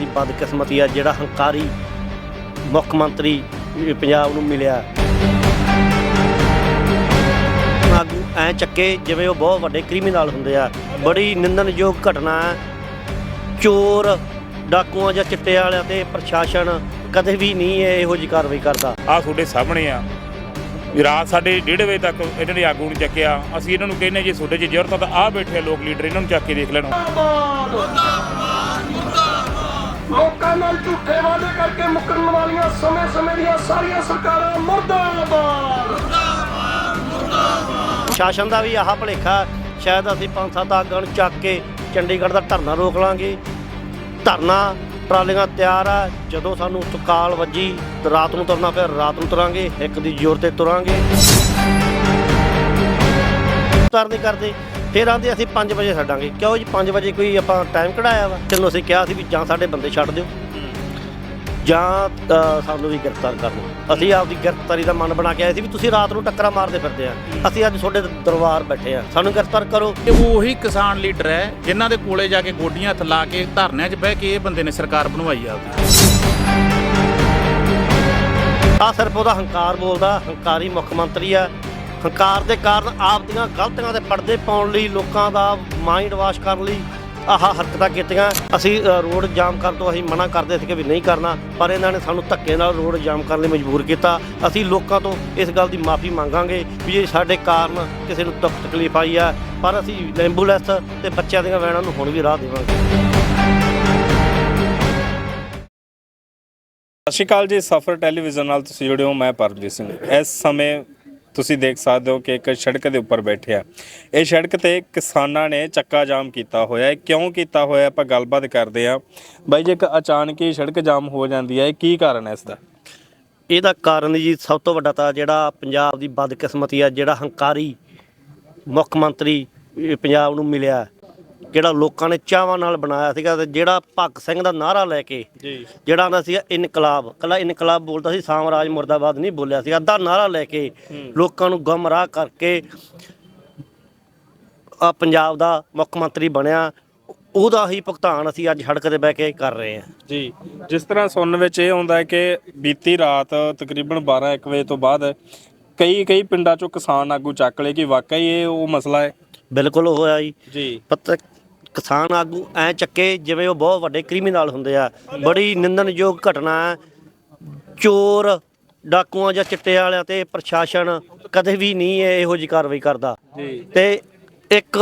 ਦੀ ਬਦਕਿਸਮਤੀ ਆ, ਜਿਹੜਾ ਹੰਕਾਰੀ ਮੁੱਖ ਮੰਤਰੀ ਪੰਜਾਬ ਨੂੰ ਮਿਲਿਆ। ਆਗੂ ਐ ਚੱਕੇ ਜਿਵੇਂ ਉਹ ਬਹੁਤ ਵੱਡੇ ਕ੍ਰਿਮੀਨਲ ਹੁੰਦੇ ਆ। ਬੜੀ ਨਿੰਦਣਯੋਗ ਘਟਨਾ ਹੈ। ਚੋਰ, ਡਾਕੂਆਂ ਜਾਂ ਚਿੱਟੇ ਵਾਲਿਆਂ ਤੇ ਪ੍ਰਸ਼ਾਸਨ ਕਦੇ ਵੀ ਨਹੀਂ ਇਹੋ ਜਿਹੀ ਕਾਰਵਾਈ ਕਰਦਾ। ਆ ਤੁਹਾਡੇ ਸਾਹਮਣੇ ਆ। ਵੀ ਰਾਤ ਸਾਡੇ 1:30 ਵਜੇ ਤੱਕ ਇਹਨਾਂ ਨੇ ਆਗੂ ਨੂੰ ਚੱਕਿਆ। ਅਸੀਂ ਇਹਨਾਂ ਨੂੰ ਕਹਿੰਨੇ ਜੇ, ਤੁਹਾਡੇ 'ਚ ਜ਼ਰੂਰਤ ਆ ਤਾਂ ਆ ਬੈਠੇ ਆ ਲੋਕ ਲੀਡਰ, ਇਹਨਾਂ ਨੂੰ ਚੱਕ ਕੇ ਦੇਖ ਲੈਣ। ਲੋਕਾਂ ਨਾਲ ਝੂਠੇ ਵਾਅਦੇ ਕਰਕੇ ਮੁਕਰਨ ਵਾਲੀਆਂ ਸਮੇਂ-ਸਮੇਂ ਦੀਆਂ ਸਾਰੀਆਂ ਸਰਕਾਰਾਂ, ਮੁਰਦਾਬਾਦ! ਸ਼ਾਸਨ ਦਾ ਵੀ ਆਹ ਭਲੇਖਾ, ਸ਼ਾਇਦ ਅਸੀਂ ਪੰਜ ਸੱਤ ਆਗਾਂ ਨੂੰ ਚੱਕ ਕੇ ਚੰਡੀਗੜ੍ਹ ਦਾ ਧਰਨਾ ਰੋਕ ਲਾਂਗੇ। ਧਰਨਾ, ਟਰਾਲੀਆਂ ਤਿਆਰ ਆ, ਜਦੋਂ ਸਾਨੂੰ ਤਕਾਲ ਵੱਜੀ, ਰਾਤ ਨੂੰ ਤੁਰਨਾ ਫਿਰ ਰਾਤ ਨੂੰ ਤੁਰਾਂਗੇ, ਇੱਕ ਦੀ ਜ਼ੋਰ ਤੇ ਤੁਰਾਂਗੇ। ਤਰ ਨਹੀਂ ਕਰਦੇ ਫਿਰ ਆਂਦੇ ਅਸੀਂ 5 ਵਜੇ ਛੱਡਾਂਗੇ। ਕਿਉਂ ਜੀ 5 ਵਜੇ ਕੋਈ ਆਪਾਂ ਟਾਈਮ ਕਢਾਇਆ ਵਾ? ਤੈਨੂੰ ਅਸੀਂ ਕਿਹਾ ਸੀ ਵੀ ਜਾਂ ਸਾਡੇ ਬੰਦੇ ਛੱਡ ਦਿਓ। ਜਾਂ ਸਾਨੂੰ ਵੀ ਗ੍ਰਿਫਤਾਰ ਕਰ ਲਓ। ਅਸੀਂ ਆਪਦੀ ਗ੍ਰਿਫਤਾਰੀ ਦਾ ਮਨ ਬਣਾ ਕੇ ਆਏ ਸੀ ਵੀ ਤੁਸੀਂ ਰਾਤ ਨੂੰ ਟੱਕਰਾਂ ਮਾਰਦੇ ਫਿਰਦੇ ਆ। ਅਸੀਂ ਅੱਜ ਤੁਹਾਡੇ ਦਰਬਾਰ ਬੈਠੇ ਆ। ਸਾਨੂੰ ਗ੍ਰਿਫਤਾਰ ਕਰੋ। ਇਹ ਉਹੀ ਕਿਸਾਨ ਲੀਡਰ ਹੈ ਜਿਨ੍ਹਾਂ ਦੇ ਕੋਲੇ ਜਾ ਕੇ ਗੋਡੀਆਂ ਹੱਥ ਲਾ ਕੇ ਧਰਨਿਆਂ 'ਚ ਬਹਿ ਕੇ ਇਹ ਬੰਦੇ ਨੇ ਸਰਕਾਰ ਬਣਵਾਈ ਆਪਦੀ। ਆ ਸਿਰਫ ਉਹਦਾ ਹੰਕਾਰ ਬੋਲਦਾ ਹੰਕਾਰੀ ਮੁੱਖ ਮੰਤਰੀ ਆ। ਹੰਕਾਰ ਦੇ ਕਾਰਨ ਆਪ ਦੀਆਂ ਗਲਤੀਆਂ ਦੇ ਪਰਦੇ ਪਾਉਣ ਲਈ ਲੋਕਾਂ ਦਾ ਮਾਈਂਡ ਵਾਸ਼ ਕਰਨ ਲਈ ਆਹ ਹਰਕਤਾਂ ਕੀਤੀਆਂ। ਅਸੀਂ ਰੋਡ ਜਾਮ ਕਰਨ ਤੋਂ ਅਸੀਂ ਮਨਾ ਕਰਦੇ ਸੀ ਕਿ ਵੀ ਨਹੀਂ ਕਰਨਾ, ਪਰ ਇਹਨਾਂ ਨੇ ਸਾਨੂੰ ਧੱਕੇ ਨਾਲ ਰੋਡ ਜਾਮ ਕਰਨ ਲਈ ਮਜਬੂਰ ਕੀਤਾ। ਅਸੀਂ ਲੋਕਾਂ ਤੋਂ ਇਸ ਗੱਲ ਦੀ ਮਾਫੀ ਮੰਗਾਂਗੇ ਵੀ ਇਹ ਸਾਡੇ ਕਾਰਨ ਕਿਸੇ ਨੂੰ ਦੁੱਖ ਤਕਲੀਫ ਆਈ ਆ, ਪਰ ਅਸੀਂ ਐਂਬੂਲੈਂਸ ਤੇ ਬੱਚਿਆਂ ਦੀਆਂ ਵੈਨਾਂ ਨੂੰ ਹੁਣ ਵੀ ਰਾਹ ਦੇਵਾਂਗੇ। ਸਤਿ ਸ਼੍ਰੀ ਅਕਾਲ ਜੀ, ਸਫਰ ਟੈਲੀਵਿਜ਼ਨ ਨਾਲ ਤੁਸੀਂ ਜੁੜੇ ਹੋ, ਮੈਂ ਪਰਮਜੀਤ ਸਿੰਘ। ਇਸ ਸਮੇਂ ਤੁਸੀਂ ਦੇਖ ਸਕਦੇ ਹੋ ਕਿ ਇੱਕ ਸੜਕ ਦੇ ਉੱਪਰ ਬੈਠੇ ਆ। ਇਹ ਸੜਕ ਤੇ ਕਿਸਾਨਾਂ ਨੇ ਚੱਕਾ ਜਾਮ ਕੀਤਾ ਹੋਇਆ ਹੈ। ਕਿਉਂ ਕੀਤਾ ਹੋਇਆ ਆਪਾਂ ਗੱਲਬਾਤ ਕਰਦੇ ਆ ਬਾਈ, ਜੇ ਇੱਕ ਅਚਾਨਕ ਹੀ ਸੜਕ ਜਾਮ ਹੋ ਜਾਂਦੀ ਹੈ, ਇਹ ਕੀ ਕਾਰਨ ਹੈ ਇਸ ਦਾ? ਇਹਦਾ ਕਾਰਨ ਜੀ ਸਭ ਤੋਂ ਵੱਡਾ ਤਾਂ ਜਿਹੜਾ ਪੰਜਾਬ ਦੀ ਬਦਕਿਸਮਤੀ ਆ, ਜਿਹੜਾ ਹੰਕਾਰੀ ਮੁੱਖ ਮੰਤਰੀ ਪੰਜਾਬ ਨੂੰ ਮਿਲਿਆ। ਜਿਹੜਾ ਲੋਕਾਂ ਨੇ ਚਾਹਾਂ ਨਾਲ ਬਣਾਇਆ ਸੀਗਾ ਤੇ ਜਿਹੜਾ ਭਗਤ ਸਿੰਘ ਦਾ ਨਾਰਾ ਲੈ ਕੇ ਜੀ। ਜਿਹੜਾ ਆਂਦਾ ਸੀਗਾ ਇਨਕਲਾਬ ਕੱਲਾ ਇਨਕਲਾਬ ਬੋਲਦਾ ਸੀ ਸਾਮਰਾਜ ਮੁਰਦਾਬਾਦ ਨਹੀਂ ਬੋਲਿਆ ਸੀ ਅੱਧਾ ਨਾਰਾ ਲੈ ਕੇ ਲੋਕਾਂ ਨੂੰ ਗੁੰਮਰਾਹ ਕਰਕੇ ਆ ਪੰਜਾਬ ਦਾ ਮੁੱਖ ਮੰਤਰੀ ਬਣਿਆ। ਉਹਦਾ ਹੀ ਭੁਗਤਾਨ ਅਸੀਂ ਅੱਜ ਸੜਕ ਤੇ ਬਹਿ ਕੇ ਕਰ ਰਹੇ ਹਾਂ। ਜੀ ਜਿਸ ਤਰ੍ਹਾਂ ਸੁਣਨ ਵਿੱਚ ਇਹ ਆਉਂਦਾ ਹੈ ਕਿ ਬੀਤੀ ਰਾਤ ਤਕਰੀਬਨ 12 1 ਵਜੇ ਤੋਂ ਬਾਅਦ ਕਈ ਕਈ ਪਿੰਡਾਂ ਚੋਂ ਕਿਸਾਨ ਆਗੂ ਚੱਕ ਲਏ ਕਿ ਵਾਕਈ ਇਹ ਉਹ ਮਸਲਾ ਹੈ। ਬਿਲਕੁਲ ਹੋਇਆ ਜੀ। ਜੀ। ਪਤਾ ਕਿਸਾਨ ਆਗੂ ਐ ਚੱਕੇ ਜਿਵੇਂ ਉਹ ਬਹੁਤ ਵੱਡੇ ਕ੍ਰਿਮੀਨਲ ਹੁੰਦੇ ਆ। ਬੜੀ ਨਿੰਦਣਯੋਗ ਘਟਨਾ ਹੈ। ਚੋਰ ਡਾਕੂਆਂ ਜਾਂ ਚਿੱਟੇ ਵਾਲਿਆਂ ਤੇ ਪ੍ਰਸ਼ਾਸਨ ਕਦੇ ਵੀ ਨਹੀਂ ਇਹ ਇਹੋ ਜਿਹੀ ਕਾਰਵਾਈ ਕਰਦਾ। ਜੀ। ਤੇ ਇੱਕ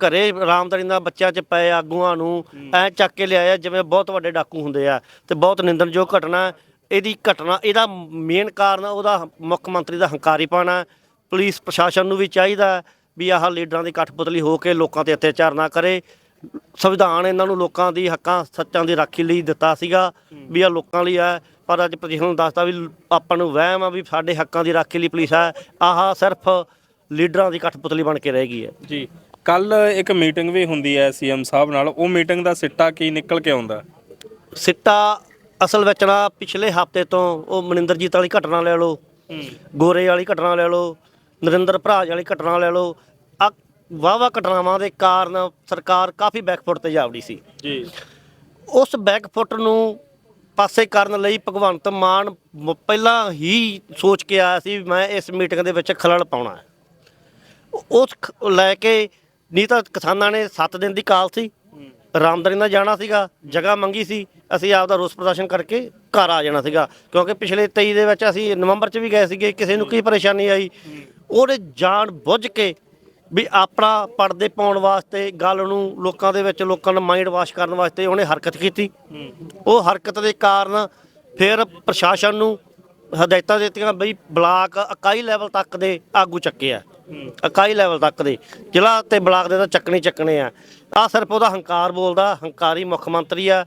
ਘਰੇ ਰਾਮਦਾਰੀ ਦਾ ਬੱਚਾ ਚ ਪਏ ਆਗੂਆਂ ਨੂੰ ਐ ਚੱਕ ਕੇ ਲਿਆਇਆ ਜਿਵੇਂ ਬਹੁਤ ਵੱਡੇ ਡਾਕੂ ਹੁੰਦੇ ਆ ਤੇ ਬਹੁਤ ਨਿੰਦਣਯੋਗ ਘਟਨਾ ਹੈ। ਇਹਦੀ ਘਟਨਾ ਇਹਦਾ ਮੇਨ ਕਾਰਨ ਉਹਦਾ ਮੁੱਖ ਮੰਤਰੀ ਦਾ ਹੰਕਾਰੀਪਣ ਹੈ। ਪੁਲਿਸ ਪ੍ਰਸ਼ਾਸਨ ਨੂੰ ਵੀ ਚਾਹੀਦਾ ਵੀ ਆਹ ਲੀਡਰਾਂ ਦੀ ਕਠਪੁਤਲੀ ਹੋ ਕੇ ਲੋਕਾਂ ਤੇ ਅਤਿਆਚਾਰ ਨਾ ਕਰੇ। ਸੰਵਿਧਾਨ ਇਹਨਾਂ ਨੂੰ ਲੋਕਾਂ ਦੀ ਹੱਕਾਂ ਸੱਚਾਂ ਦੀ ਰਾਖੀ ਲਈ ਦਿੱਤਾ ਸੀਗਾ ਵੀ ਆ ਲੋਕਾਂ ਲਈ ਹੈ। ਪਰ ਅੱਜ ਪੁਲਿਸ ਨੂੰ ਦੱਸਦਾ ਵੀ ਆਪਾਂ ਨੂੰ ਵਹਿਮ ਆ ਵੀ ਸਾਡੇ ਹੱਕਾਂ ਦੀ ਰਾਖੀ ਲਈ ਪੁਲਿਸ ਹੈ। ਆਹ ਸਿਰਫ ਲੀਡਰਾਂ ਦੀ ਕਠਪੁਤਲੀ ਬਣ ਕੇ ਰਹਿ ਗਈ ਹੈ। ਜੀ ਕੱਲ ਇੱਕ ਮੀਟਿੰਗ ਵੀ ਹੁੰਦੀ ਹੈ ਸੀਐਮ ਸਾਹਿਬ ਨਾਲ। ਉਹ ਮੀਟਿੰਗ ਦਾ ਸਿੱਟਾ ਕੀ ਨਿਕਲ ਕੇ ਆਉਂਦਾ? ਸਿੱਟਾ ਅਸਲ ਵਿੱਚ ਨਾ ਪਿਛਲੇ ਹਫ਼ਤੇ ਤੋਂ ਉਹ ਮਨਿੰਦਰਜੀਤ ਵਾਲੀ ਘਟਨਾ ਲੈ ਲਓ ਗੋਰੇ ਵਾਲੀ ਘਟਨਾ ਲੈ ਲਓ ਨਰਿੰਦਰ ਭਰਾਜ ਵਾਲੀ ਘਟਨਾ ਲੈ ਲਓ। ਆ ਵਾਵਾ ਘਟਨਾਵਾਂ ਦੇ ਕਾਰਨ ਸਰਕਾਰ ਕਾਫੀ ਬੈਕਫੁੱਟ ਤੇ ਜਾਵੜੀ ਸੀ। ਜੀ। ਉਸ ਬੈਕਫੁੱਟ ਨੂੰ ਪਾਸੇ ਕਰਨ ਲਈ ਭਗਵੰਤ ਮਾਨ ਪਹਿਲਾਂ ਹੀ ਸੋਚ ਕੇ ਆਇਆ ਸੀ ਮੈਂ ਇਸ ਮੀਟਿੰਗ ਦੇ ਵਿੱਚ ਖਲਲ ਪਾਉਣਾ ਹੈ। ਉਸ ਲੈ ਕੇ ਨਹੀਂ ਤਾਂ ਕਿਸਾਨਾਂ ਨੇ 7 ਦਿਨ ਦੀ ਕਾਲ ਸੀ। ਰਾਮਦਰੀ ਨਾਲ ਜਾਣਾ ਸੀਗਾ ਜਗ੍ਹਾ ਮੰਗੀ ਸੀ। ਅਸੀਂ ਆਪਦਾ ਰੋਸ ਪ੍ਰਦਰਸ਼ਨ ਕਰਕੇ ਘਰ ਆ ਜਾਣਾ ਸੀਗਾ। ਕਿਉਂਕਿ ਪਿਛਲੇ 23 ਦੇ ਵਿੱਚ ਅਸੀਂ ਨਵੰਬਰ 'ਚ ਵੀ ਗਏ ਸੀਗੇ ਕਿਸੇ ਨੂੰ ਕੀ ਪਰੇਸ਼ਾਨੀ ਆਈ? ਉਹਨੇ ਜਾਣ ਬੁੱਝ ਕੇ ਵੀ ਆਪਣਾ ਪਰਦੇ ਪਾਉਣ ਵਾਸਤੇ, ਗੱਲ ਨੂੰ ਲੋਕਾਂ ਦੇ ਵਿੱਚ ਲੋਕਾਂ ਨੂੰ ਮਾਈਂਡ ਵਾਸ਼ ਕਰਨ ਵਾਸਤੇ ਉਹਨੇ ਹਰਕਤ ਕੀਤੀ। ਉਹ ਹਰਕਤ ਦੇ ਕਾਰਨ ਫਿਰ ਪ੍ਰਸ਼ਾਸਨ ਨੂੰ ਹਦਾਇਤਾਂ ਦਿੱਤੀਆਂ ਬਈ ਬਲਾਕ ਇਕਾਈ ਲੈਵਲ ਤੱਕ ਦੇ ਆਗੂ ਚੱਕੇ ਆ। ਇਕਾਈ ਲੈਵਲ ਤੱਕ ਦੇ। ਜ਼ਿਲ੍ਹਾ ਤੇ ਬਲਾਕ ਦੇ ਤਾਂ ਚੱਕਣੇ ਚੱਕਣੇ ਆ। ਆ ਸਿਰਫ ਉਹਦਾ ਹੰਕਾਰ ਬੋਲਦਾ, ਹੰਕਾਰੀ ਮੁੱਖ ਮੰਤਰੀ ਆ।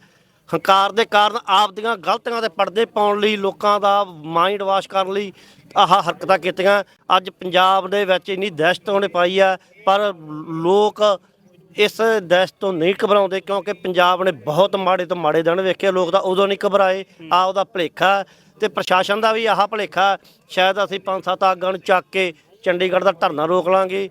ਹੰਕਾਰ ਦੇ ਕਾਰਨ ਆਪ ਦੀਆਂ ਗਲਤੀਆਂ 'ਤੇ ਪਰਦੇ ਪਾਉਣ ਲਈ ਲੋਕਾਂ ਦਾ ਮਾਈਂਡ ਵਾਸ਼ ਕਰਨ ਲਈ ਆਹ ਹਰਕਤਾਂ ਕੀਤੀਆਂ। ਅੱਜ ਪੰਜਾਬ ਦੇ ਵਿੱਚ ਇੰਨੀ ਦਹਿਸ਼ਤ ਉਹਨੇ ਪਾਈ ਆ ਪਰ ਲੋਕ ਇਸ ਦਹਿਸ਼ਤ ਤੋਂ ਨਹੀਂ ਘਬਰਾਉਂਦੇ ਕਿਉਂਕਿ ਪੰਜਾਬ ਨੇ ਬਹੁਤ ਮਾੜੇ ਤੋਂ ਮਾੜੇ ਦਿਨ ਵੇਖੇ, ਲੋਕ ਤਾਂ ਉਦੋਂ ਨਹੀਂ ਘਬਰਾਏ ਆ ਉਹਦਾ ਭਲੇਖਾ ਤੇ ਪ੍ਰਸ਼ਾਸਨ ਦਾ ਵੀ ਆਹ ਭਲੇਖਾ ਸ਼ਾਇਦ ਅਸੀਂ ਪੰਜ ਸੱਤ ਆਗਾਂ ਨੂੰ ਚੱਕ ਕੇ ਚੰਡੀਗੜ੍ਹ ਦਾ ਧਰਨਾ ਰੋਕ ਲਾਂਗੇ।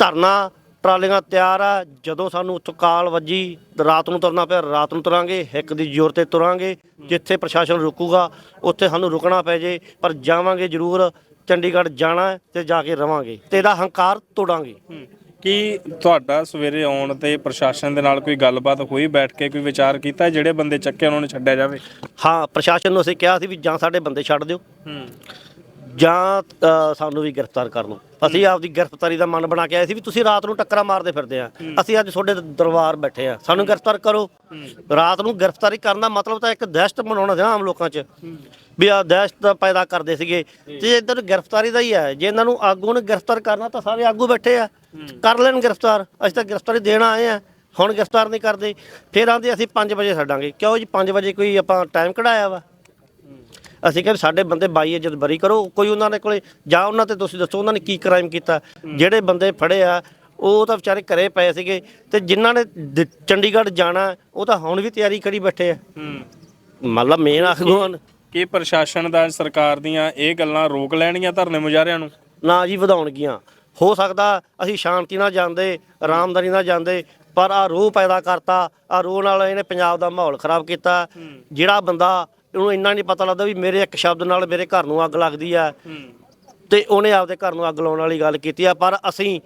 ਧਰਨਾ ਟਰਾਲੀਆਂ ਤਿਆਰ ਆ ਜਦੋਂ ਸਾਨੂੰ ਉੱਥੋਂ ਕਾਲ ਵੱਜੀ ਰਾਤ ਨੂੰ ਤੁਰਨਾ ਪਿਆ ਰਾਤ ਨੂੰ ਤੁਰਾਂਗੇ ਹਿੱਕ ਦੀ ਜ਼ੋਰ ਤੇ ਤੁਰਾਂਗੇ ਜਿੱਥੇ ਪ੍ਰਸ਼ਾਸਨ ਰੁਕੂਗਾ ਉੱਥੇ ਸਾਨੂੰ ਰੁਕਣਾ ਪੈ ਜੇ ਪਰ ਜਾਵਾਂਗੇ ਜ਼ਰੂਰ ਚੰਡੀਗੜ੍ਹ ਜਾਣਾ ਹੈ ਤੇ ਜਾ ਕੇ ਰਵਾਂਗੇ ਤੇ ਇਹਦਾ ਹੰਕਾਰ ਤੋੜਾਂਗੇ। ਕੀ ਤੁਹਾਡਾ ਸਵੇਰੇ ਆਉਣ ਤੇ ਪ੍ਰਸ਼ਾਸਨ ਦੇ ਨਾਲ ਕੋਈ ਗੱਲਬਾਤ ਹੋਈ ਬੈਠ ਕੇ ਕੋਈ ਵਿਚਾਰ ਕੀਤਾ ਜਿਹੜੇ ਬੰਦੇ ਚੱਕੇ ਉਹਨਾਂ ਨੂੰ ਛੱਡਿਆ ਜਾਵੇ? ਹਾਂ ਪ੍ਰਸ਼ਾਸਨ ਨੂੰ ਅਸੀਂ ਕਿਹਾ ਸੀ ਵੀ ਜਾਂ ਸਾਡੇ ਬੰਦੇ ਛੱਡ ਦਿਓ। ਜਾਂ ਅ, ਸਾਨੂੰ ਵੀ ਗ੍ਰਿਫਤਾਰ ਕਰ ਲਓ। ਅਸੀਂ ਆਪਦੀ ਗ੍ਰਿਫਤਾਰੀ ਦਾ ਮਨ ਬਣਾ ਕੇ ਆਏ ਸੀ ਵੀ ਤੁਸੀਂ ਰਾਤ ਨੂੰ ਟੱਕਰਾਂ ਮਾਰਦੇ ਫਿਰਦੇ ਆ। ਅਸੀਂ ਅੱਜ ਤੁਹਾਡੇ ਦਰਬਾਰ ਬੈਠੇ ਆ। ਸਾਨੂੰ ਗ੍ਰਿਫਤਾਰ ਕਰੋ। ਰਾਤ ਨੂੰ ਗ੍ਰਿਫਤਾਰੀ ਕਰਨ ਦਾ ਮਤਲਬ ਤਾਂ ਇੱਕ ਦਹਿਸ਼ਤ ਮਨਾਉਣਾ ਸੀ ਨਾ ਆਮ ਲੋਕਾਂ 'ਚ। ਵੀ ਆ ਦਹਿਸ਼ਤ ਪੈਦਾ ਕਰਦੇ ਸੀਗੇ। ਤੇ ਇੱਧਰ ਗ੍ਰਿਫਤਾਰੀ ਦਾ ਹੀ ਹੈ। ਜੇ ਇਹਨਾਂ ਨੂੰ ਆਗੂ ਨੂੰ ਗ੍ਰਿਫਤਾਰ ਕਰਨਾ ਤਾਂ ਸਾਰੇ ਆਗੂ ਬੈਠੇ ਆ। ਕਰ ਲੈਣ ਗ੍ਰਿਫਤਾਰ। ਅਸੀਂ ਤਾਂ ਗ੍ਰਿਫਤਾਰੀ ਦੇਣ ਆਏ ਆ। ਹੁਣ ਗ੍ਰਿਫਤਾਰ ਨਹੀਂ ਕਰਦੇ। ਫਿਰ ਆਂਦੇ ਅਸੀਂ 5 ਵਜੇ ਛੱਡਾਂਗੇ। ਕਿਉਂ ਜੀ 5 ਵਜੇ ਕੋਈ ਆਪਾਂ ਟਾਈਮ ਕਢਾਇਆ ਵਾ? ਅਸੀਂ ਕਹਿੰਦੇ ਸਾਡੇ ਬੰਦੇ ਬਾਈ ਜਦ ਬਰੀ ਕਰੋ ਕੋਈ ਉਹਨਾਂ ਦੇ ਕੋਲੇ ਜਾਂ ਉਹਨਾਂ ਤੇ ਤੁਸੀਂ ਦੱਸੋ ਉਹਨਾਂ ਨੇ ਕੀ ਕ੍ਰਾਈਮ ਕੀਤਾ। ਜਿਹੜੇ ਬੰਦੇ ਫੜੇ ਆ ਉਹ ਤਾਂ ਵਿਚਾਰੇ ਘਰੇ ਪਏ ਸੀਗੇ ਤੇ ਜਿਨ੍ਹਾਂ ਨੇ ਦ- ਚੰਡੀਗੜ੍ਹ ਜਾਣਾ ਉਹ ਤਾਂ ਹੁਣ ਵੀ ਤਿਆਰੀ ਕਰੀ ਬੈਠੇ ਆ। ਮਤਲਬ ਮੇਨ ਆਖੂਆਂ ਕੀ ਪ੍ਰਸ਼ਾਸਨ ਦਾ ਸਰਕਾਰ ਦੀਆਂ ਇਹ ਗੱਲਾਂ ਰੋਕ ਲੈਣਗੀਆਂ ਧਰਨੇ ਮੁਜ਼ਾਹਰਿਆਂ ਨੂੰ? ਨਾ ਜੀ ਵਧਾਉਣਗੀਆਂ। ਹੋ ਸਕਦਾ ਅਸੀਂ ਸ਼ਾਂਤੀ ਨਾਲ ਜਾਂਦੇ ਆਰਾਮਦਾਰੀ ਨਾਲ ਜਾਂਦੇ ਪਰ ਆ ਰੋਹ ਪੈਦਾ ਕਰਤਾ ਆ ਰੋਹ ਨਾਲ ਇਹਨੇ ਪੰਜਾਬ ਦਾ ਮਾਹੌਲ ਖਰਾਬ ਕੀਤਾ। ਜਿਹੜਾ ਬੰਦਾ ਉਹਨੂੰ ਇੰਨਾ ਨਹੀਂ ਪਤਾ ਲੱਗਦਾ ਵੀ ਮੇਰੇ ਇੱਕ ਸ਼ਬਦ ਨਾਲ ਮੇਰੇ ਘਰ ਨੂੰ ਅੱਗ ਲੱਗਦੀ ਆ। ਤੇ ਉਹਨੇ ਆਪਦੇ ਘਰ ਨੂੰ ਅੱਗ ਲਾਉਣ ਵਾਲੀ ਗੱਲ ਕੀਤੀ ਆ। ਪਰ ਅਸੀਂ,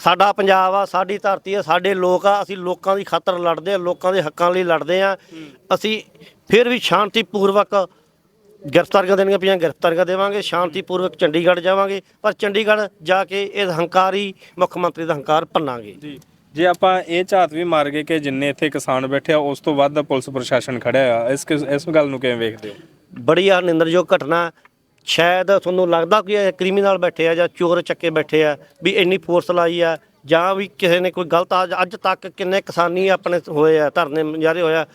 ਸਾਡਾ ਪੰਜਾਬ ਆ, ਸਾਡੀ ਧਰਤੀ ਆ, ਸਾਡੇ ਲੋਕ ਆ, ਅਸੀਂ ਲੋਕਾਂ ਦੀ ਖਾਤਰ ਲੜਦੇ ਆ, ਲੋਕਾਂ ਦੇ ਹੱਕਾਂ ਲਈ ਲੜਦੇ ਆ। ਅਸੀਂ ਫਿਰ ਵੀ ਸ਼ਾਂਤੀ ਪੂਰਵਕ ਗ੍ਰਿਫਤਾਰੀਆਂ ਦੇਣੀਆਂ ਪਈਆਂ, ਗ੍ਰਿਫਤਾਰੀਆਂ ਦੇਵਾਂਗੇ ਸ਼ਾਂਤੀ ਪੂਰਵਕ ਚੰਡੀਗੜ੍ਹ ਜਾਵਾਂਗੇ। ਪਰ ਚੰਡੀਗੜ੍ਹ ਜਾ ਕੇ ਇਹ ਹੰਕਾਰੀ ਮੁੱਖ ਮੰਤਰੀ ਦਾ ਹੰਕਾਰ ਭੰਨਾਂਗੇ। ਜੇ ਆਪਾਂ ਇਹ ਝਾਤ ਵੀ ਮਾਰ ਗਏ ਕਿ ਜਿੰਨੇ ਇੱਥੇ ਕਿਸਾਨ ਬੈਠੇ ਆ, ਉਸ ਤੋਂ ਵੱਧ ਪੁਲਿਸ ਪ੍ਰਸ਼ਾਸਨ ਖੜਿਆ ਆ ਇਸ ਕਿਸ- ਇਸ ਗੱਲ ਨੂੰ ਕਿਵੇਂ ਵੇਖਦੇ ਹੋ? ਬੜੀ ਆ ਨਿੰਦਰਯੋਗ ਘਟਨਾ। ਸ਼ਾਇਦ ਤੁਹਾਨੂੰ ਲੱਗਦਾ ਕਿ ਇਹ ਕ੍ਰਿਮੀਨਲ ਬੈਠੇ ਆ ਜਾਂ ਚੋਰ ਚੱਕੇ ਬੈਠੇ ਆ ਵੀ ਇੰਨੀ ਫੋਰਸ ਲਾਈ ਆ ਜਾਂ ਵੀ ਕਿਸੇ ਨੇ ਕੋਈ ਗਲਤ ਅੱਜ ਅੱਜ ਤੱਕ ਕਿੰਨੇ ਕਿਸਾਨੀ ਆਪਣੇ ਹੋਏ ਆ, ਧਰਨੇ ਮੁਜ਼ਾਹਰੇ ਹੋਇਆ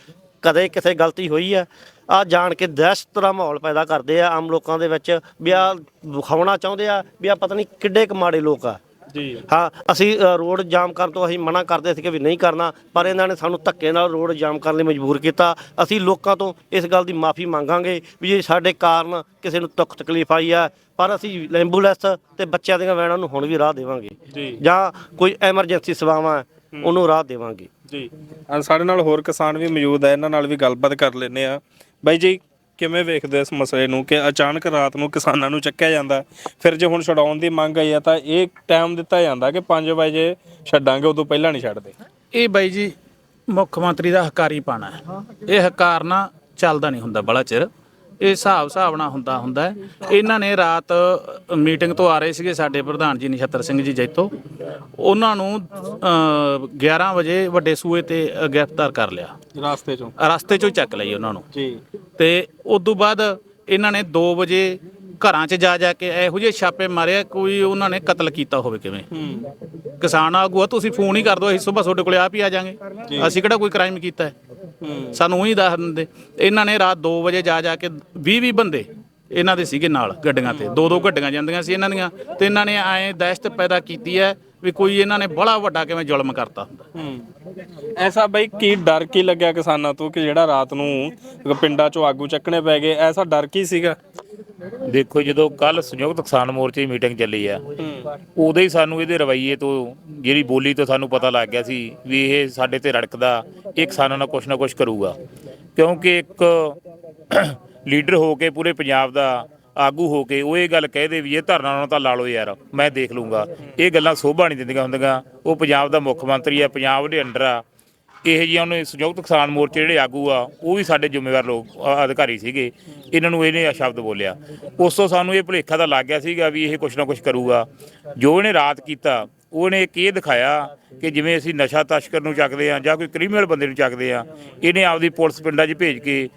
ਕਦੇ ਕਿਸੇ ਗਲਤੀ ਹੋਈ ਆ। ਆ ਜਾਣ ਕੇ ਦਹਿਸ਼ਤ ਦਾ ਮਾਹੌਲ ਪੈਦਾ ਕਰਦੇ ਆ ਆਮ ਲੋਕਾਂ ਦੇ ਵਿੱਚ ਵੀ ਆ ਵਿਖਾਉਣਾ ਚਾਹੁੰਦੇ ਆ ਵੀ ਆ ਪਤਾ ਨਹੀਂ ਕਿੱਡੇ ਕੁ ਮਾੜੇ ਲੋਕ ਆ। ਜੀ। ਹਾਂ ਅਸੀਂ ਅ, ਰੋਡ ਜਾਮ ਕਰਨ ਤੋਂ ਅਸੀਂ ਮਨਾ ਕਰਦੇ ਸੀਗੇ ਵੀ ਨਹੀਂ ਕਰਨਾ ਪਰ ਇਹਨਾਂ ਨੇ ਸਾਨੂੰ ਧੱਕੇ ਨਾਲ ਰੋਡ ਜਾਮ ਕਰਨ ਲਈ ਮਜਬੂਰ ਕੀਤਾ। ਅਸੀਂ ਲੋਕਾਂ ਤੋਂ ਇਸ ਗੱਲ ਦੀ ਮਾਫੀ ਮੰਗਾਂਗੇ ਵੀ ਜੇ ਸਾਡੇ ਕਾਰਨ ਕਿਸੇ ਨੂੰ ਦੁੱਖ ਤਕਲੀਫ ਆਈ ਆ ਪਰ ਅਸੀਂ ਐਂਬੂਲੈਂਸ ਤੇ ਬੱਚਿਆਂ ਦੀਆਂ ਵੈਨਾਂ ਨੂੰ ਹੁਣ ਵੀ ਰਾਹ ਦੇਵਾਂਗੇ। ਜੀ। ਜਾਂ ਕੋਈ ਐਮਰਜੈਂਸੀ ਸੇਵਾਵਾਂ ਹੈ, ਉਹਨੂੰ ਰਾਹ ਦੇਵਾਂਗੇ। ਜੀ। ਸਾਡੇ ਨਾਲ ਹੋਰ ਕਿਸਾਨ ਵੀ ਮੌਜੂਦ ਹੈ ਇਹਨਾਂ ਨਾਲ ਵੀ ਗੱਲਬਾਤ ਕਰ ਲੈਂਦੇ ਆ ਬਾਈ ਜੀ ਕਿਵੇਂ ਵੇਖਦੇ ਇਸ ਮਸਲੇ ਨੂੰ ਕਿ ਅਚਾਨਕ ਰਾਤ ਨੂੰ ਕਿਸਾਨਾਂ ਨੂੰ ਚੱਕਿਆ ਜਾਂਦਾ? ਹੈ? ਫਿਰ ਜੇ ਹੁਣ ਛਡਾਉਣ ਦੀ ਮੰਗ ਆਈ ਹੈ ਤਾਂ ਇਹ ਟਾਈਮ ਦਿੱਤਾ ਜਾਂਦਾ ਕਿ 5 ਵਜੇ ਛੱਡਾਂਗੇ, ਉਦੋਂ ਪਹਿਲਾਂ ਨਹੀਂ ਛੱਡਦੇ। ਇਹ ਬਾਈ ਜੀ ਮੁੱਖ ਮੰਤਰੀ ਦਾ ਹਕਾਰੀ ਪਾਣਾ ਹੈ। ਇਹ ਹਕਾਰ ਨਾ ਚੱਲਦਾ ਨਹੀਂ ਹੁੰਦਾ ਬੜਾ ਚਿਰ। ਇਹ ਹਿਸਾਬ ਹਿਸਾਬ ਨਾਲ ਹੁੰਦਾ ਹੁੰਦਾ ਹੈ। ਇਹਨਾਂ ਨੇ ਰਾਤ ਮੀਟਿੰਗ ਤੋਂ ਆ ਰਹੇ ਸੀਗੇ ਸਾਡੇ ਪ੍ਰਧਾਨ ਜੀ ਨਛੱਤਰ ਸਿੰਘ ਜੀ ਜੈਤੋ। ਉਹਨਾਂ ਨੂੰ ਅ, 11 ਵਜੇ ਵੱਡੇ ਸੂਏ ਤੇ ਅ, ਗ੍ਰਿਫਤਾਰ ਕਰ ਲਿਆ। ਰਾਸਤੇ ਚੋਂ? ਰਸਤੇ ਚੋਂ ਹੀ ਚੱਕ ਲਈ ਉਹਨਾਂ ਨੂੰ। ਜੀ। ਤੇ ਉਸ ਤੋਂ ਬਾਅਦ ਇਹਨਾਂ ਨੇ 2 ਵਜੇ ਘਰਾਂ 'ਚ ਜਾ ਜਾ ਕੇ ਇਹੋ ਜਿਹੇ ਛਾਪੇ ਮਾਰਿਆ ਕੋਈ ਉਹਨਾਂ ਨੇ ਕਤਲ ਕੀਤਾ ਹੋਵੇ ਕਿਵੇਂ। ਹੂੰ। ਕਿਸਾਨ ਆਗੂ ਆ ਤੁਸੀਂ ਫੋਨ ਹੀ ਕਰ ਦਿਓ ਅਸੀਂ ਸਵੇਰ ਤੁਹਾਡੇ ਕੋਲੇ ਆਪ ਹੀ ਆ ਜਾਾਂਗੇ। ਅਸੀਂ ਕਿਹੜਾ ਕੋਈ ਕ੍ਰਾਈਮ ਕੀਤਾ ਹੈ ਹੂੰ? ਸਾਨੂੰ ਉਹੀ ਦੱਸ ਦਿੰਦੇ। ਇਹਨਾਂ ਨੇ ਰਾਤ 2 ਵਜੇ ਜਾ ਜਾ ਕੇ 20 20 ਬੰਦੇ ਇਹਨਾਂ ਦੇ ਸੀਗੇ ਨਾਲ ਗੱਡੀਆਂ ਤੇ। ਦੋ ਦੋ ਗੱਡੀਆਂ ਜਾਂਦੀਆਂ ਸੀ ਇਹਨਾਂ ਦੀਆਂ। ਤੇ ਇਹਨਾਂ ਨੇ ਐਂ ਦਹਿਸ਼ਤ ਪੈਦਾ ਕੀਤੀ ਹੈ ਵੀ ਕੋਈ ਇਹਨਾਂ ਨੇ ਬੜਾ ਵੱਡਾ ਕਿਵੇਂ ਜ਼ੁਲਮ ਕਰਤਾ। ਹੁੰਦਾ ਐਸਾ ਬਈ ਕੀ ਡਰ ਕੀ ਲੱਗਿਆ ਕਿਸਾਨਾਂ ਤੋਂ ਕਿ ਜਿਹੜਾ ਰਾਤ ਨੂੰ ਪਿੰਡਾਂ ਚੋਂ ਆਗੂ ਚੱਕਣੇ ਪੈ ਗਏ? ਐਸਾ ਡਰ ਕੀ ਸੀਗਾ? ਦੇਖੋ ਜਦੋਂ ਕੱਲ ਸੰਯੁਕਤ ਕਿਸਾਨ ਮੋਰਚੇ ਦੀ ਮੀਟਿੰਗ ਚੱਲੀ ਆ, ਉਦੋਂ ਹੀ ਸਾਨੂੰ ਇਹਦੇ ਰਵੱਈਏ ਤੋਂ ਜਿਹੜੀ ਬੋਲੀ ਤੋਂ ਸਾਨੂੰ ਪਤਾ ਲੱਗ ਗਿਆ ਸੀ ਵੀ ਇਹ ਸਾਡੇ ਤੇ ਰੜਕਦਾ, ਇਹ ਕਿਸਾਨਾਂ ਨਾਲ ਕੁਛ ਨਾ ਕੁਛ ਕਰੂਗਾ। ਕਿਉਂਕਿ ਇੱਕ ਲੀਡਰ ਹੋ ਕੇ ਪੂਰੇ ਪੰਜਾਬ ਦਾ ਆਗੂ ਹੋ ਕੇ ਉਹ ਇਹ ਗੱਲ ਕਹਿ ਦੇ ਵੀ ਇਹ ਧਰਨਾ ਨਾਲ ਤਾਂ ਲਾ ਲਓ ਯਾਰ, ਮੈਂ ਦੇਖ ਲੂੰਗਾ ਇਹ ਗੱਲਾਂ ਸੋਭਾ ਨਹੀਂ ਦਿੰਦੀਆਂ ਹੁੰਦੀਆਂ। ਉਹ ਪੰਜਾਬ ਦਾ ਮੁੱਖ ਮੰਤਰੀ ਆ, ਪੰਜਾਬ ਦੇ ਅੰਡਰ ਆ ਇਹ ਜਿਹੀਆਂ ਉਹਨੇ ਸੰਯੁਕਤ ਕਿਸਾਨ ਮੋਰਚੇ ਜਿਹੜੇ ਆਗੂ ਆ ਉਹ ਵੀ ਸਾਡੇ ਜ਼ਿੰਮੇਵਾਰ ਲੋਕ ਅ, ਅਧਿਕਾਰੀ ਸੀਗੇ। ਇਹਨਾਂ ਨੂੰ ਇਹਨੇ ਇਹ ਸ਼ਬਦ ਬੋਲਿਆ। ਉਸ ਤੋਂ ਸਾਨੂੰ ਇਹ ਭੁਲੇਖਾ ਤਾਂ ਲੱਗ ਗਿਆ ਸੀਗਾ ਵੀ ਇਹ ਕੁਛ ਨਾ ਕੁਛ ਕਰੂਗਾ। ਜੋ ਇਹਨੇ ਰਾਤ ਕੀਤਾ ਉਹਨੇ ਇੱਕ ਇਹ ਦਿਖਾਇਆ ਕਿ ਜਿਵੇਂ ਅਸੀਂ ਨਸ਼ਾ ਤਸਕਰ ਨੂੰ ਚੱਕਦੇ ਆ ਜਾਂ ਕੋਈ ਕ੍ਰਿਮੀਨਲ ਬੰਦੇ ਨੂੰ ਚੱਕਦੇ ਆ ਇਹਨੇ ਆਪਦੀ ਪੁਲਿਸ ਪਿੰਡਾਂ 'ਚ ਭੇਜ ਕੇ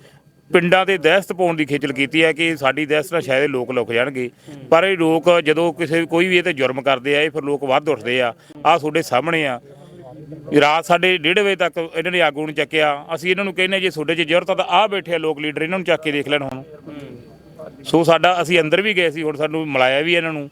ਪਿੰਡਾਂ ਦੇ ਦਹਿਸ਼ਤ ਪਾਉਣ ਦੀ ਖੇਚਲ ਕੀਤੀ ਹੈ ਕਿ ਸਾਡੀ ਦਹਿਸ਼ਤ ਨਾਲ ਸ਼ਾਇਦ ਇਹ ਲੋਕ ਲੁਕ ਜਾਣਗੇ। ਪਰ ਇਹ ਲੋਕ ਜਦੋਂ ਕਿਸੇ ਕੋਈ ਵੀ ਇਹ ਤੇ ਜੁਰਮ ਕਰਦੇ ਆ ਇਹ ਫਿਰ ਲੋਕ ਵੱਧ ਉੱਠਦੇ ਆ। ਆ ਤੁਹਾਡੇ ਸਾਹਮਣੇ ਆ ਰਾਤ ਸਾਡੇ 1:30 ਵਜੇ ਤੱਕ ਇਹਨਾਂ ਨੇ ਆਗੂ ਨੂੰ ਚੱਕਿਆ। ਅਸੀਂ ਇਹਨਾਂ ਨੂੰ ਕਹਿੰਨੇ ਜੇ ਤੁਹਾਡੇ 'ਚ ਜ਼ਰੂਰਤ ਆ ਤਾਂ ਆ ਬੈਠੇ ਆ ਲੋਕ ਲੀਡਰ ਇਹਨਾਂ ਨੂੰ ਚੱਕ ਕੇ ਦੇਖ ਲੈਣ ਹੁਣ। ਸੋ ਸਾਡਾ ਅਸੀਂ ਅੰਦਰ ਵੀ ਗਏ ਸੀ ਹੁਣ ਸਾਨੂੰ ਮਿਲਾਇਆ ਵੀ ਇਹਨਾਂ ਨੂੰ।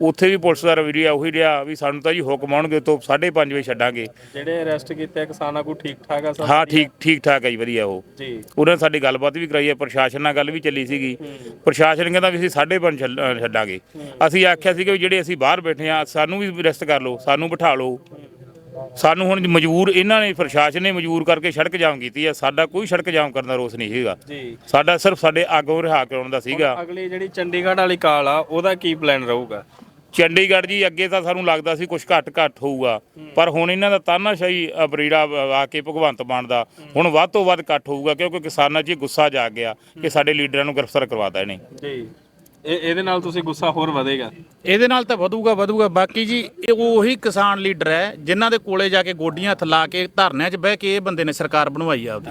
ਉੱਥੇ ਵੀ ਪੁਲਿਸ ਦਾ ਰਵਈਆ ਉਹੀ ਰਿਹਾ ਵੀ ਸਾਨੂੰ ਤਾਂ ਜੀ ਹੁਕਮ ਆਉਣਗੇ ਤੋਂ 5:30 ਵਜੇ ਛੱਡਾਂਗੇ। ਜਿਹੜੇ ਅਰੈਸਟ ਕੀਤੇ ਕਿਸਾਨਾਂ ਕੋ ਠੀਕ ਠਾਕ ਆ ਸਭ ਹਾਂ ਠੀਕ ਠੀਕ ਠਾਕ ਹੈ ਜੀ ਵਧੀਆ ਉਹ। ਜੀ। ਉਹਨਾਂ ਨੇ ਸਾਡੀ ਗੱਲਬਾਤ ਵੀ ਕਰਾਈ ਹੈ ਪ੍ਰਸ਼ਾਸਨ ਨਾਲ ਗੱਲ ਵੀ ਚੱਲੀ ਸੀਗੀ। ਪ੍ਰਸ਼ਾਸਨ ਕਹਿੰਦਾ ਵੀ ਅਸੀਂ 5:30 ਛੱਡ- ਅ, ਛੱਡਾਂਗੇ। ਅਸੀਂ ਆਖਿਆ ਸੀ ਕਿ ਵੀ ਜਿਹੜੇ ਅਸੀਂ ਬਾਹਰ ਬੈਠੇ ਆ ਸਾਨੂੰ ਵੀ ਰੈਸਟ ਕਰ ਲਓ ਸਾਨੂੰ ਬਿਠਾ ਲਓ। ਸਾਨੂੰ ਹੁਣ ਮਜਬੂਰ ਇਹਨਾਂ ਨੇ ਪ੍ਰਸ਼ਾਸਨ ਨੇ ਮਜਬੂਰ ਕਰਕੇ ਸੜਕ ਜਾਮ ਕੀਤੀ ਹੈ ਸਾਡਾ ਕੋਈ ਸੜਕ ਜਾਮ ਕਰਨ ਦਾ ਰੋਸ ਨਹੀਂ ਹੈਗਾ ਜੀ। ਸਾਡਾ ਸਿਰਫ ਸਾਡੇ ਆਗੋਂ ਰਿਹਾ ਕਰਾਉਣ ਦਾ ਸੀਗਾ। ਅਗਲੀ ਜਿਹੜੀ ਚੰਡੀਗੜ੍ਹ ਵਾਲੀ ਕਾਲ ਆ ਉਹਦਾ ਕੀ ਪਲਾਨ ਰਹੂਗਾ? ਚੰਡੀਗੜ੍ਹ ਜੀ ਅੱਗੇ ਤਾਂ ਸਾਨੂੰ ਲੱਗਦਾ ਸੀ ਕੁਝ ਘੱਟ ਘੱਟ ਹੋਊਗਾ। ਪਰ ਹੁਣ ਇਹਨਾਂ ਦਾ ਤਾਨਾਸ਼ਾਹੀ ਅਬਰੀੜਾ ਆ ਕੇ ਭਗਵੰਤ ਮਾਨ ਦਾ ਹੁਣ ਵੱਧ ਤੋਂ ਵੱਧ ਘੱਟ ਹੋਊਗਾ ਕਿਉਂਕਿ ਕਿਸਾਨਾਂ 'ਚ ਗੁੱਸਾ ਜਾਗ ਗਿਆ ਕਿ ਸਾਡੇ ਲੀਡਰਾਂ ਨੂੰ ਗ੍ਰਿਫਤਾਰ ਕਰਵਾਤਾ ਇਹਨੇ ਜੀ। ਇਹ ਇਹਦੇ ਨਾਲ ਤੁਸੀਂ ਗੁੱਸਾ ਹੋਰ ਵਧੇਗਾ। ਇਹਦੇ ਨਾਲ ਤਾਂ ਵਧੂਗਾ ਵਧੂਗਾ। ਬਾਕੀ ਜੀ ਇਹ ਉਹੀ ਕਿਸਾਨ ਲੀਡਰ ਹੈ ਜਿਨ੍ਹਾਂ ਦੇ ਕੋਲੇ ਜਾ ਕੇ ਗੋਡੀਆਂ ਹੱਥ ਲਾ ਕੇ ਧਰਨਿਆਂ 'ਚ ਬਹਿ ਕੇ ਇਹ ਬੰਦੇ ਨੇ ਸਰਕਾਰ ਬਣਵਾਈ ਆ ਉਹਦੀ।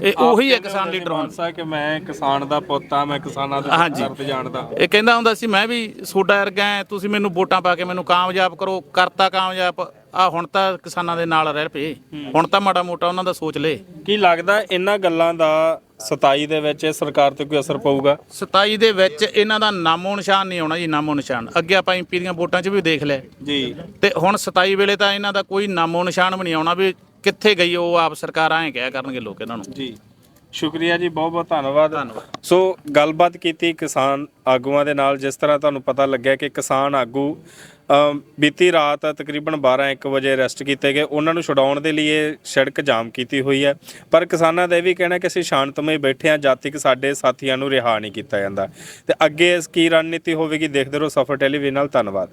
ਇਹ ਉਹੀ ਹੈ ਕਿਸਾਨ ਲੀਡਰ ਹੁਣ। ਮਾਨਸਾ ਕਿ ਮੈਂ ਕਿਸਾਨ ਦਾ ਪੁੱਤ ਆ ਮੈਂ ਕਿਸਾਨਾਂ ਦੇ ਹਾਂਜੀ। ਦਰਦ ਜਾਣਦਾ। ਇਹ ਕਹਿੰਦਾ ਹੁੰਦਾ ਸੀ ਮੈਂ ਵੀ ਸੋਡਾ ਵਰਗਾ ਐ ਤੁਸੀਂ ਮੈਨੂੰ ਵੋਟਾਂ ਪਾ ਕੇ ਮੈਨੂੰ ਕਾਮਯਾਬ ਕਰੋ ਕਰਤਾ ਕਾਮਯਾਬ। ਆ ਹੁਣ ਤਾਂ ਕਿਸਾਨਾਂ ਦੇ ਨਾਲ ਰਹਿ ਪਏ। ਹੁਣ ਤਾਂ ਮਾੜਾ ਮੋਟਾ ਉਹਨਾਂ ਦਾ ਸੋਚ ਲੇ। ਕੀ ਲੱਗਦਾ ਇਹਨਾਂ ਗੱਲਾਂ ਦਾ 27 ਦੇ ਵਿੱਚ ਇਹ ਸਰਕਾਰ ਤੇ ਕੋਈ ਅਸਰ ਪਊਗਾ? 27 ਦੇ ਵਿੱਚ ਇਹਨਾਂ ਦਾ ਨਾਮੋ ਨਿਸ਼ਾਨ ਨਹੀਂ ਆਉਣਾ ਜੀ ਨਾਮੋ ਨਿਸ਼ਾਨ। ਅੱਗੇ ਆਪਾਂ ਐਮਪੀ ਦੀਆਂ ਵੋਟਾਂ 'ਚ ਵੀ ਦੇਖ ਲਿਆ। ਜੀ। ਤੇ ਹੁਣ 27 ਵੇਲੇ ਤਾਂ ਇਹਨਾਂ ਦਾ ਕੋਈ ਨਾਮੋ ਨਿਸ਼ਾਨ ਵੀ ਨਹੀਂ ਆਉਣਾ ਵੀ ਕਿੱਥੇ ਗਈ ਉਹ ਆਪ ਸਰਕਾਰਾਂ ਐ ਕਹਿਆ ਕਰਨਗੇ ਲੋਕ ਇਹਨਾਂ ਨੂੰ। ਜੀ। ਸ਼ੁਕਰੀਆ ਜੀ ਬਹੁਤ ਬਹੁਤ ਧੰਨਵਾਦ। ਸੋ ਗੱਲਬਾਤ ਕੀਤੀ ਕਿਸਾਨ ਆਗੂਆਂ ਦੇ ਨਾਲ ਜਿਸ ਤਰ੍ਹਾਂ ਤੁਹਾਨੂੰ ਪਤਾ ਲੱਗਿਆ ਕਿ ਕਿਸਾਨ ਆਗੂ ਬੀਤੀ ਰਾਤ ਤਕਰੀਬਨ 12-1 ਵਜੇ ਅਰੈਸਟ ਕੀਤੇ ਗਏ। ਉਹਨਾਂ ਨੂੰ ਛੁਡਾਉਣ ਦੇ ਲਈ ਇਹ ਸੜਕ ਜਾਮ ਕੀਤੀ ਹੋਈ ਹੈ। ਪਰ ਕਿਸਾਨਾਂ ਦਾ ਇਹ ਵੀ ਕਹਿਣਾ ਕਿ ਅਸੀਂ ਸ਼ਾਂਤਮਈ ਬੈਠੇ ਹਾਂ ਜਦ ਤੱਕ ਸਾਡੇ ਸਾਥੀਆਂ ਨੂੰ ਰਿਹਾ ਨਹੀਂ ਕੀਤਾ ਜਾਂਦਾ। ਤੇ ਅੱਗੇ ਇਸ ਕੀ ਰਣਨੀਤੀ ਹੋਵੇਗੀ ਦੇਖਦੇ ਰਹੋ ਸਫਰ ਟੈਲੀਵਿਜ਼ਨ ਨਾਲ। ਧੰਨਵਾਦ।